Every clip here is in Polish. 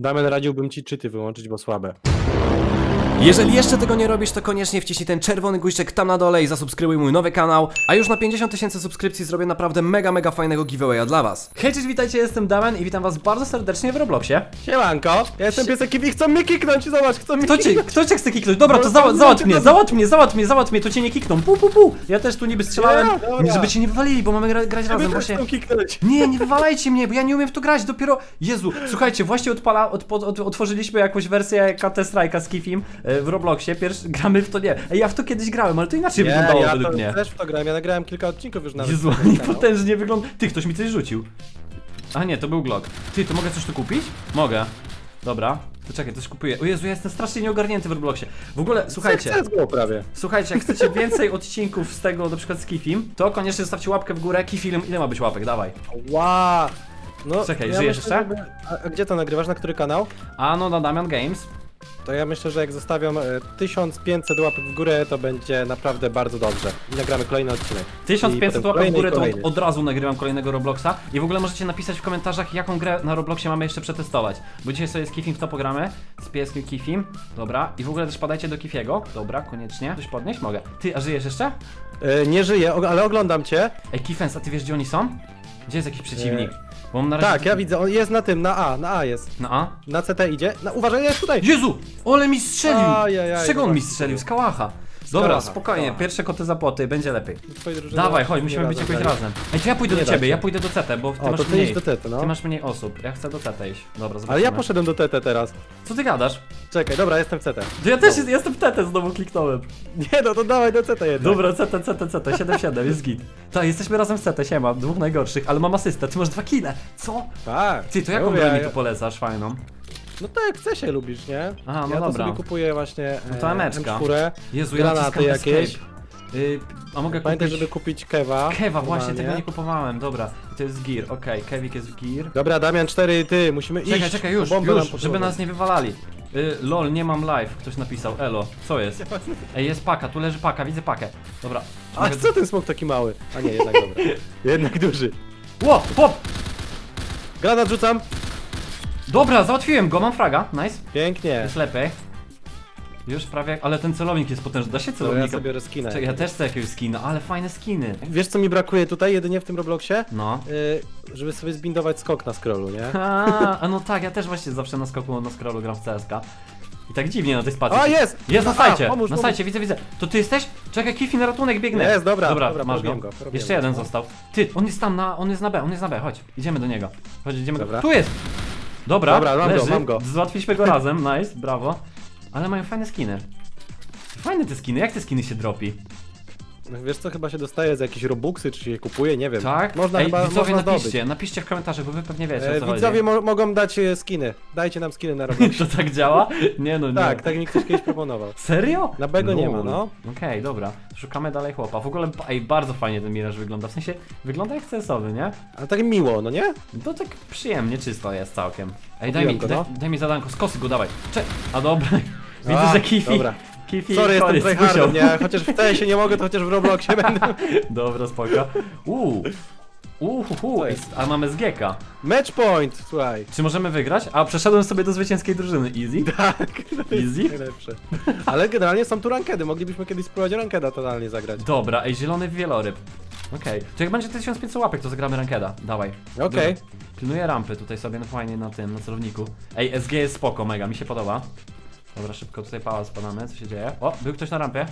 Damian, radziłbym ci czyty wyłączyć, bo słabe. Jeżeli jeszcze tego nie robisz, to koniecznie wciśnij ten czerwony guziczek tam na dole i zasubskrybuj mój nowy kanał. A już na 50 tysięcy subskrypcji zrobię naprawdę mega, mega fajnego giveawaya dla was. Hej, cześć, witajcie, jestem Damian i witam was bardzo serdecznie w Robloxie. Siemanko, ja jestem piesek i chcą mnie kiknąć, zobacz, chcą mnie Kto cię, kiknąć. kto cię chce kiknąć? Dobra, to No, załat, no, załatw no, mnie, załatw mnie, załatw mnie, załatw mnie, to cię nie kikną. Pu, pu, pu. Ja też tu niby strzelałem, Nie, dobra. żeby cię nie wywalili, bo mamy gra, grać Mnie razem też właśnie. chcą kiknąć. Nie, nie wywalajcie mnie, bo ja nie umiem w to grać, dopiero... Jezu, słuchajcie, właśnie odpala, od, od, otworzyliśmy jakąś wersję Counter Strike'a z Kifim e, w Robloxie, pierwszy gramy w to, nie, Ej, ja w to kiedyś grałem, ale to inaczej Nie, wyglądało ja według to mnie. też w to grałem, ja nagrałem kilka odcinków już nawet. Jezu, kanał. potężnie wygląda... Ty, ktoś mi coś rzucił. A nie, to był Glock. Ty, to mogę coś tu kupić? Mogę. Dobra, to czekaj, coś kupuję. O Jezu, ja jestem strasznie nieogarnięty w Robloxie. W ogóle, słuchajcie, prawie. słuchajcie, jak chcecie więcej odcinków z tego, na przykład z Kifim, to koniecznie zostawcie łapkę w górę. Kifilm, ile ma być łapek? Dawaj. Ła. No, Czekaj, ja żyjesz myślę, jeszcze? żeby- A, a gdzie to nagrywasz? Na który kanał? A no, na Damian Games. To ja myślę, że jak zostawiam e, 1500 łapek w górę, to będzie naprawdę bardzo dobrze. I nagramy kolejny odcinek. I 1500 potem łapek w kolejny górę to od, kolejny. od razu nagrywam kolejnego Robloxa i w ogóle możecie napisać w komentarzach jaką grę na Robloxie mamy jeszcze przetestować. Bo dzisiaj sobie z Kifim w to pogramy, z pieskiem Kifim, dobra. I w ogóle też padajcie do Kifiego, dobra, koniecznie. Coś podnieść? Mogę. Ty, a żyjesz jeszcze? E, nie żyję, ale oglądam cię. Ej, Kifens, a ty wiesz gdzie oni są? Gdzie jest jakiś przeciwnik? Bo mam na razie... Tak, ja widzę, on jest na tym, na A, na A jest. No a? Na CT idzie. Na, uważaj, jest tutaj. Jezu! Ole mi strzelił! Ajajaj, Z czego on mi strzelił? Z kałacha. Dobra, spokojnie, pierwsze koty za płoty, będzie lepiej. Drużyny Dawaj, nie chodź, musimy być jakoś razem. Ej, to ja pójdę Nie do da ciebie, się. ja pójdę do CT, bo ty O, masz to ty mniej. idź do TT, no. Ty masz mniej osób, ja chcę do CT iść. Dobra, zobaczymy. Ale ja poszedłem do TT teraz. Co ty gadasz? Czekaj, dobra, jestem w CT. To ja też jest, jestem w TT, znowu kliknąłem. Nie no, to dawaj do CT jednak. Dobra, CT, CT, CT, 7-7, jest git. Tak, jesteśmy razem w CT, siema, dwóch najgorszych, ale mam asystę, ty masz dwa kile. Co? Tak. Ty, to Ja jaką broń mi tu polecasz, fajną? No to jak chce się lubisz, nie? Aha, no ja to dobra. sobie kupuję właśnie No to emeczka. M4. Jezu, ja Granaty naciskam jakieś. escape. Y, a mogę Pamiętaj, kupić... żeby kupić kewa. Kewa, właśnie, tego nie kupowałem, dobra. I to jest gear, okej, Kevik jest w gear. Dobra, Damian 4 ty, musimy iść. Czekaj, czekaj, już, bo bombę już, żeby podłożą. nas nie wywalali. Y, lol, nie mam live, ktoś napisał, elo, co jest? Ej, jest paka, tu leży paka, widzę pakę. Dobra. A mogę- co ten smok taki mały? A nie, jednak dobra. jednak duży. Ło, pop! Granat rzucam. Dobra, załatwiłem go, mam fraga, nice. Pięknie. Jest lepiej. Już prawie, ale ten celownik jest potężny, da się Dobra, ja sobie skina. Czekaj, ja też chcę jakiegoś skina, ale fajne skiny. Wiesz co mi brakuje tutaj jedynie w tym Robloxie? No. Y, żeby sobie zbindować skok na scrollu, nie? A, a no tak, ja też właśnie zawsze na skoku na scrollu gram w CSK. I tak dziwnie na tej spacji. A jest! Jest na A, sajcie, pomóż, na pomóż. sajcie, widzę, widzę. To ty jesteś? Czekaj, Kifi na ratunek biegnę. Jest, dobra, dobra, dobra, masz go. porobiłem go, porobiłem Jeszcze go, jeden no. został. Ty, on jest tam na, on jest na B, on jest na B, chodź. Idziemy do niego. Chodź, idziemy Dobra. do... Tu jest! Dobra, Dobra, mam go, leży. mam go. Załatwiliśmy go razem, nice, brawo. Ale mają fajne skiny. Fajne te skiny, jak te skiny się dropi? No Wiesz co, chyba się dostaje za jakieś robuxy, czy się je kupuje, nie wiem. Tak? Można Ej, chyba widzowie można napiszcie, zdobyć. napiszcie w komentarzach, bo wy pewnie wiecie o E, widzowie mo mogą dać e, skiny. Dajcie nam skiny na Robloxie. To tak działa? Nie no, nie. tak, tak mi ktoś kiedyś proponował. Serio? Na B go nie ma, no. Okej, dobra. Szukamy dalej chłopa. W ogóle, ej, bardzo fajnie ten Mirage wygląda. W sensie, wygląda jak CS-owy, nie? Ale tak miło, no nie? To tak przyjemnie czysto jest całkiem. Ej, daj Kupiłem mi, go, daj, no. daj mi zadanko, z kosy go dawaj. Cze a dobra. Widzę, A, że Kifi. dobra. Kifi Sorry, jestem koniec, tryhardem, nie? Chociaż w tej się nie mogę, to chociaż w Robloxie będę. Dobra, spoko. Uuu. Uuu, hu, hu. Co jest? a mamy z Gieka. Match point, słuchaj. Czy możemy wygrać? A, przeszedłem sobie do zwycięskiej drużyny. Easy? Tak, to jest Easy? najlepsze. Ale generalnie są tu rankedy, moglibyśmy kiedyś spróbować rankeda totalnie zagrać. Dobra, ej, zielony wieloryb. Okej, to jak będzie 1500 łapek, to zagramy rankeda. Dawaj. Okej. Dobra. Pilnuję rampy tutaj sobie, no fajnie na tym, na celowniku. Ej, SG jest spoko, mega, mi się podoba. Dobra, szybko tutaj pałac spadamy, co się dzieje? O, był ktoś na rampie?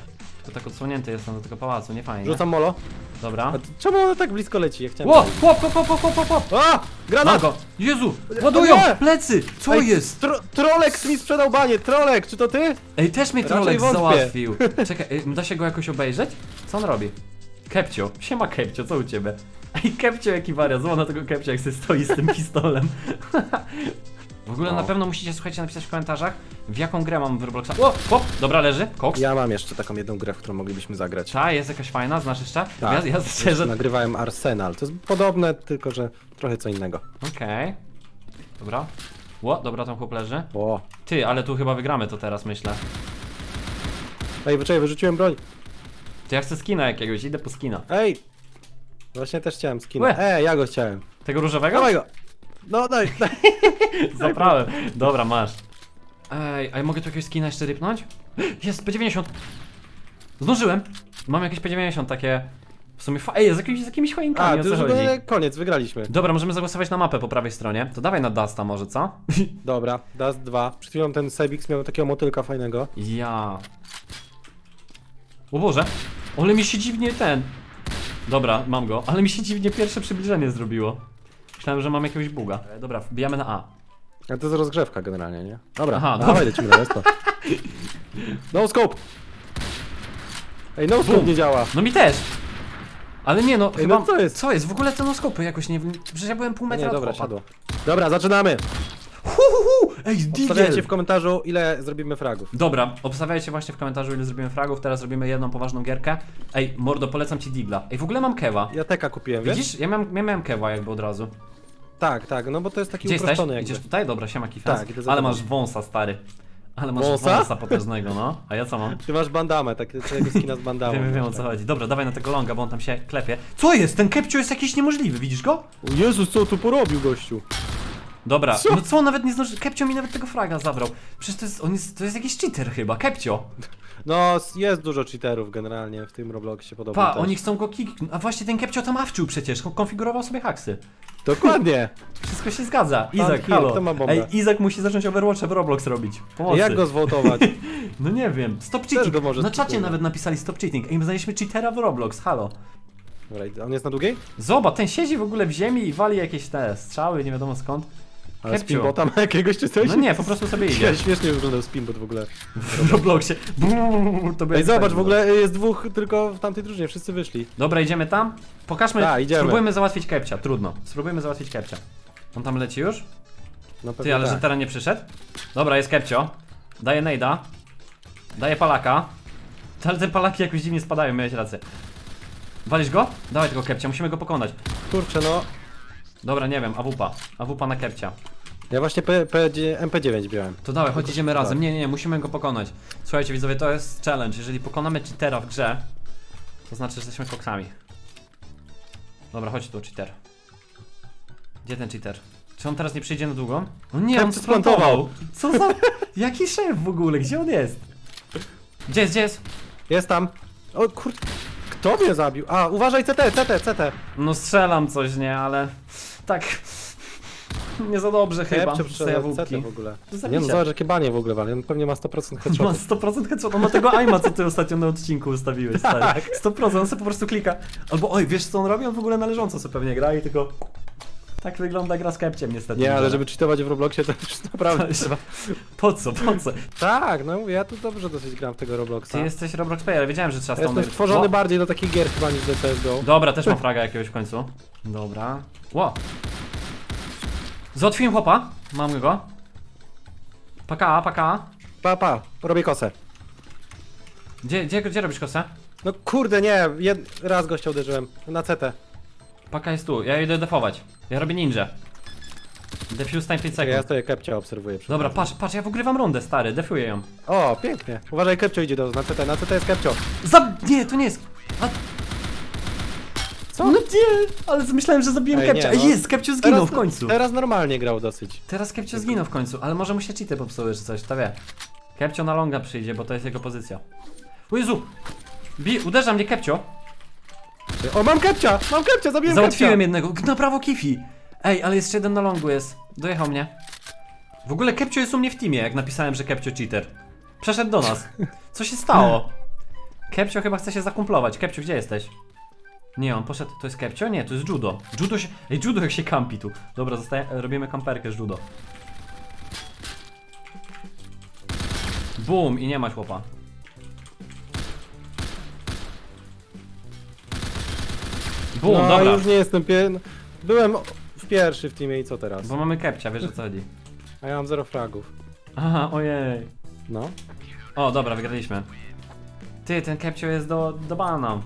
Tylko tak odsłonięty jestem do tego pałacu, nie fajnie. Rzucam molo. Dobra. A t- czemu ono tak blisko leci? Ja chciałem... Ło, chłop, chłop, chłop, chłop, chłop, chłop! A! Mam Granat! go! Jezu, ładują! nie! Plecy! Co Ej, jest? Tro Trolek mi sprzedał banie, Trolek, czy to ty? Ej, też mnie Raczej trolek wątpię. załatwił. Czekaj, ej, da się go jakoś obejrzeć? Co on robi? Kepcio, siema Kepcio, co u ciebie? Ej, Kepcio jaki wariat, zobacz na tego Kepcia jak sobie stoi z tym pistolem. W ogóle No. na pewno musicie, słuchajcie, napisać w komentarzach, w jaką grę mam w Robloxa. O, hop, dobra, leży, koks. Ja mam jeszcze taką jedną grę, w którą moglibyśmy zagrać. Ta, jest jakaś fajna, znasz jeszcze? Tak. Ja, ja szczerze... Nagrywałem Arsenal. To jest podobne, tylko że trochę co innego. Okej. Dobra. Ło, dobra, tam chłop leży. O. Ty, ale tu chyba wygramy to teraz, myślę. Ej, wyczekaj, wyrzuciłem broń. Ty, ja chcę skina jakiegoś, idę po skina. Ej! Właśnie też chciałem skina. Łe. Ej, ja go chciałem. Tego różowego? Dawaj go! No daj, daj. Zabrałem. Dobra, masz. Ej, a ja mogę tu jakiegoś skina jeszcze rypnąć? Jest, P90. Zdążyłem. Mam jakieś P90 takie... W sumie fa... Ej, z jakimiś, z jakimiś choinkami, A, o to co już chodzi? koniec, wygraliśmy. Dobra, możemy zagłosować na mapę po prawej stronie. To dawaj na Dusta może, co? Dobra, Dust 2. Przed chwilą ten Sebix miał takiego motylka fajnego. Ja. O Boże, ale mi się dziwnie ten. Dobra, mam go, ale mi się dziwnie pierwsze przybliżenie zrobiło. Myślałem, że mam jakiegoś buga. E, Dobra, wbijamy na A. A to jest rozgrzewka generalnie, nie? Dobra, Aha, Aha, dawaj lecimy na. No scope! Ej, no scope Bum. nie działa. No mi też! Ale nie no, Ej, chyba... no co jest? Co jest? W ogóle te noskopy jakoś nie... Przecież ja byłem pół metra Nie, od dobra, chłopa. siadło. Dobra, zaczynamy! Hu, hu, hu! Ej, Stawiajcie Digel! w komentarzu, ile zrobimy fragów. Dobra, obstawiajcie właśnie w komentarzu ile zrobimy fragów, teraz robimy jedną poważną gierkę. Ej, mordo, polecam ci Digla. Ej, w ogóle mam kewa. Ja teka kupiłem, wiesz? Widzisz? Ja miałem, ja miałem kewa jakby od razu. Tak, tak, no bo to jest taki Gdzie jesteś? uproszczony jakby. Idziesz tutaj? Dobra, siema Kifans. Tak, idę za Ale tobą. masz wąsa, stary. Ale masz Wąsa? wąsa potężnego, no. A ja co mam? Ty masz bandamę, takiego skina z bandamą. Wiem, wiem o co chodzi. Dobra, dawaj na tego longa, bo on tam się klepie. Co jest? Ten kepcio jest jakiś niemożliwy, widzisz go? O Jezus, co tu porobił gościu? Dobra, Co? no co, on nawet nie zdąży... Kepcio mi nawet tego fraga zabrał. Przecież to jest, on jest, to jest jakiś cheater chyba, Kepcio. No, jest dużo cheaterów generalnie w tym Robloxie podobno Pa, też. oni chcą go kick... A właśnie ten Kepcio tam awczył przecież, konfigurował sobie haksy. Dokładnie! Wszystko się zgadza. Pan Izak, Hill, halo. kto ma bombę? Ej, Izak musi zacząć Overwatcha w Roblox robić. Pomocy. Jak go zwołtować? No nie wiem, stop Też cheating. go może Na czacie spróbuję. nawet napisali stop cheating. Ej, my znaleźliśmy cheatera w Roblox, halo. Dobra, on jest na długiej? Zobacz, ten siedzi w ogóle w ziemi i wali jakieś te strzały, nie wiadomo skąd. Ale Kepcio. spinbota ma jakiegoś czy coś? No nie, po prostu sobie idzie. Ja śmiesznie wyglądał spinbot w ogóle. W Robloxie. Brrr, to Ej, zobacz, fajnie w ogóle jest dwóch tylko w tamtej drużynie, wszyscy wyszli. Dobra, idziemy tam. Pokażmy. Tak, idziemy. Spróbujmy załatwić Kepcia, trudno. Spróbujmy załatwić Kepcia. On tam leci już? No Ty, pewnie ale że tak. teraz nie przyszedł? Dobra, jest Kepcio. Daję Nejda. Daję Palaka. Ale te Palaki jakoś dziwnie spadają, miałeś rację. Walisz go? Dawaj tego Kepcia, musimy go pokonać. Kurczę, no. Dobra, nie wiem, AWP. AWP na Kepcia. Ja właśnie P, P, MP9 wziąłem. To dawaj, chodź to idziemy tak. razem. Nie, nie, nie, musimy go pokonać. Słuchajcie widzowie, to jest challenge. Jeżeli pokonamy cheatera w grze, to znaczy, że jesteśmy koksami. Dobra, chodź tu, cheater. Gdzie ten cheater? Czy on teraz nie przyjdzie na długo? No nie, on Kepcio splantował. Co za... Jaki szef w ogóle? Gdzie on jest? Gdzie jest, gdzie jest? Jest tam. O kur... Kto mnie zabił? A, uważaj CT, CT, CT. No strzelam coś, nie, ale... Tak... Nie za dobrze chyba, Kepcio z tej przyszedł CT jawówki. w ogóle. Nie zabicie. no, zobacz jakie banie w ogóle wali. On pewnie ma 100% Ma headshotów. 100% headshot. On ma tego aima, co ty ostatnio na odcinku ustawiłeś, stary. Tak. 100%, on sobie po prostu klika. Albo oj, wiesz co on robi? On w ogóle należąco sobie pewnie gra i tylko... Tak wygląda gra z Kepciem niestety. Nie, ale żeby cheatować w Robloxie to już naprawdę Ale- trzeba. Po co, po co? Tak, no mówię, ja tu dobrze dosyć gram w tego Robloxa. Ty jesteś Roblox Player, wiedziałem, że trzeba Ja jestem stąd... stworzony O, bardziej do takich gier chyba niż do CSGO. Dobra, też mam fraga jakiegoś w końcu. Dobra. Ło. Załatwiłem chłopa. Mam go. Paka, paka. Pa, pa, robię kosę. Gdzie, gdzie, gdzie robisz kosę? No kurde, nie, jed... raz gościa uderzyłem. Na CT. Paka jest tu, ja idę defować. Ja robię ninja. Defuse time 5 Ja sekund. stoję kepcia obserwuję. przy Dobra, okazji. patrz, patrz, ja wygrywam rundę, stary, defuję ją. O, pięknie. Uważaj, kepcio idzie do na CT, na CT jest kepcio. Zab... Nie, to nie jest... A... Co? No nie, ale myślałem, że zabiłem Ej, Kepcia. no. Jest, Kepcio zginął w końcu. Teraz normalnie grał dosyć. Teraz Kepcio zginął w końcu, ale może mu się cheaty popsuły czy coś, to wie. Kepcio na longa przyjdzie, bo to jest jego pozycja. O Jezu! Bi, uderza mnie Kepcio. O, mam kepcia! Mam kepcia, zabiłem Załatwiłem kepcia! jednego. Na prawo Kifi. Ej, ale jeszcze jeden na longu jest. Dojechał mnie. W ogóle Kepcio jest u mnie w teamie, jak napisałem, że Kepcio cheater. Przeszedł do nas. Co się stało? Kepcio chyba chce się zakumplować. Kepcio, gdzie jesteś? Nie, on poszedł. To jest Kepcio? Nie, to jest Judo. Judo się. Ej, Judo jak się kampi tu. Dobra, zostaje... robimy kamperkę z Judo. Bum i nie ma chłopa. Bum, no, dobra. już nie jestem pie... Byłem w pierwszy w teamie i co teraz? Bo mamy Kepcia, wiesz o co chodzi. A ja mam zero fragów. Aha, ojej. No. O, dobra, wygraliśmy. Ty, ten Kepcio jest do, do bana.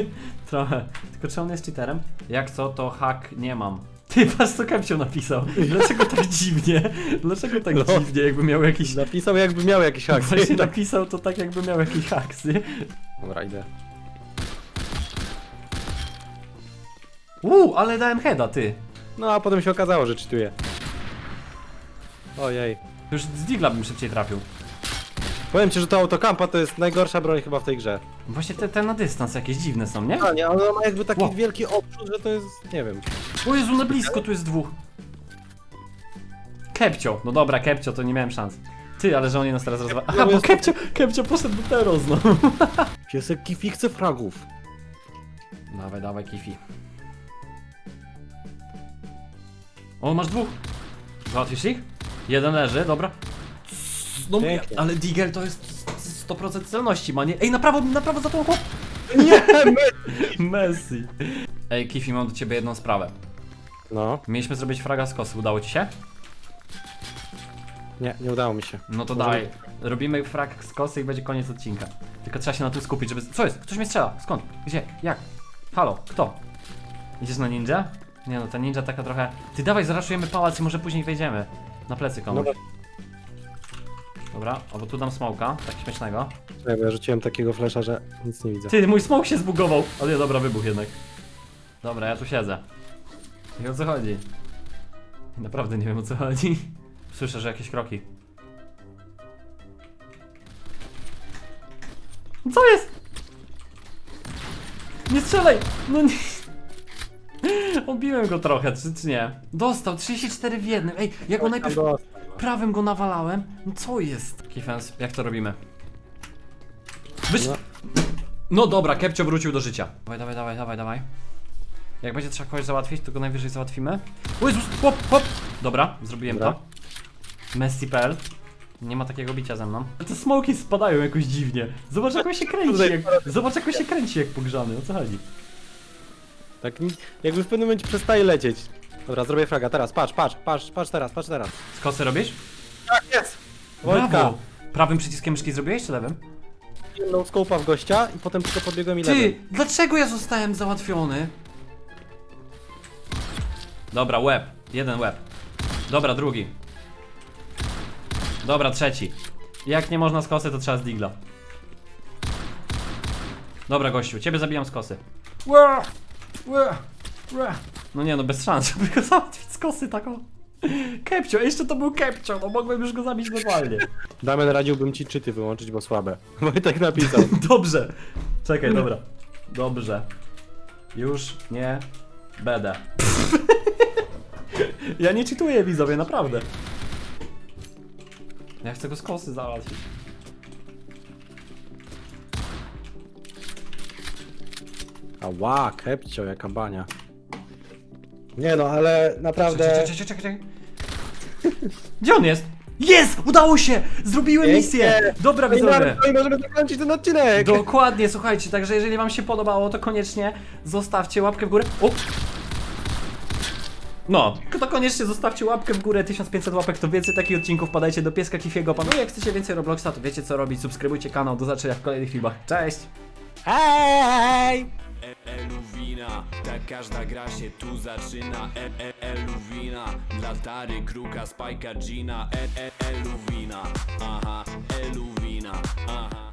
Trochę. Tylko czy on jest cheaterem? Jak co, to hack nie mam. Ty, patrz co Kepcio napisał. Dlaczego tak dziwnie? Dlaczego tak No. dziwnie, jakby miał jakiś... Napisał jakby miał jakieś akcje. Właśnie napisał to tak, jakby miał jakiś haksy. Dobra, idę. Uuu, ale dałem heada, ty. No a potem się okazało, że czytuję. Ojej. Już z digla bym szybciej trafił. Powiem ci, że to autokampa to jest najgorsza broń chyba w tej grze. Właśnie te, te na dystans jakieś dziwne są, nie? A nie, ale ona ma jakby taki Wow. wielki odrzut, że to jest, nie wiem. O Jezu, na blisko tu jest dwóch. Kepcio. No dobra, Kepcio, to nie miałem szans. Ty, ale że oni nas teraz rozwa... Aha, bo jest- Kepcio, Kepcio poszedł do Teros, no. Piesek Kifi chce fragów. Dawaj, dawaj, Kifi. O, masz dwóch. Załatwisz ich? Jeden leży, dobra. No, Pięknie. ale Digel to jest 100% celności, ma nie? Ej, na prawo, na prawo za tą chłop. Nie, Messi. Ej, Kifi, mam do ciebie jedną sprawę. No, Mieliśmy zrobić fraga z kosy, udało ci się? nie, nie udało mi się. No to Może- daj. Robimy frag z kosy i będzie koniec odcinka. Tylko trzeba się na tym skupić, żeby... Co jest? Ktoś mnie strzela. Skąd? Gdzie? Jak? Halo? Kto? Idziesz na ninja? Nie no, ta ninja taka trochę... Ty dawaj, zaraszujemy pałac i może później wejdziemy. Na plecy komuś. No, Dobra, o bo tu dam smoka, tak śmiesznego. bo ja rzuciłem takiego flesza, że nic nie widzę. Ty, mój smok się zbugował! Ale nie, dobra, wybuch jednak. Dobra, ja tu siedzę. I o co chodzi? Naprawdę nie wiem o co chodzi. Słyszę, że jakieś kroki. Co jest? Nie strzelaj! No nie. Obiłem go trochę, czy, czy nie? Dostał 34 w jednym. Ej, ja go najpierw prawym go nawalałem. No co jest? Kifens, jak to robimy? Wyś... No. No dobra, Kepcio wrócił do życia. Dawaj, dawaj, dawaj, dawaj, dawaj. Jak będzie trzeba kogoś załatwić, to go najwyżej załatwimy. O Jezus, hop, hop! Dobra, zrobiłem Dobra. to. Messi.pl Nie ma takiego bicia ze mną. Te smoki spadają jakoś dziwnie. Zobacz jak on się kręci, jak... Zobacz jak on się kręci jak pogrzany, o co chodzi? Tak, ni- jakby w pewnym momencie przestaje lecieć. Dobra, zrobię fraga, teraz, patrz, patrz, patrz, patrz teraz, patrz teraz. Z kosy robisz? Tak, jest! Wojtka, Brawo! Prawym przyciskiem myszki zrobiłeś czy lewym? jedną skopa w gościa i potem tylko podbiegłem i Ty, lewym. dlaczego ja zostałem załatwiony? Dobra, łeb. Jeden łeb. Dobra, drugi. Dobra, trzeci. Jak nie można z kosy, to trzeba z digla. Dobra, gościu, ciebie zabijam z kosy. Ła! Ła! No nie no, bez szans, żeby go załatwić z kosy taką. Kepcio, jeszcze to był Kepcio, no mogłem już go zabić normalnie. Damian radziłbym ci czyty wyłączyć, bo słabe. Wojtek napisał. Dobrze. Czekaj, dobra. Dobrze. Już nie będę. ja nie czytuję widzowie, naprawdę. Ja chcę go z kosy załatwić. Ała, kepcio, jaka bania. Nie no, ale naprawdę... Czekaj, czekaj, czekaj, czekaj. Gdzie on jest? Jest! Udało się! Zrobiłem Pięknie. misję! Dobra Ej, widzowie. nawet no i możemy zakończyć ten odcinek! Dokładnie, słuchajcie, także jeżeli wam się podobało, to koniecznie zostawcie łapkę w górę. O! No, to koniecznie zostawcie łapkę w górę, 1500 łapek to więcej takich odcinków, padajcie do pieska Kifiego, panu. No jak chcecie więcej Robloxa, to wiecie co robić, subskrybujcie kanał, do zobaczenia w kolejnych filmach. Cześć! Hej! Eluwina, tak każda gra się tu zaczyna. E, e, Eluwina, dla Tary, Kruka, Spajka, Gina. E, e, Eluwina, aha, Eluwina, aha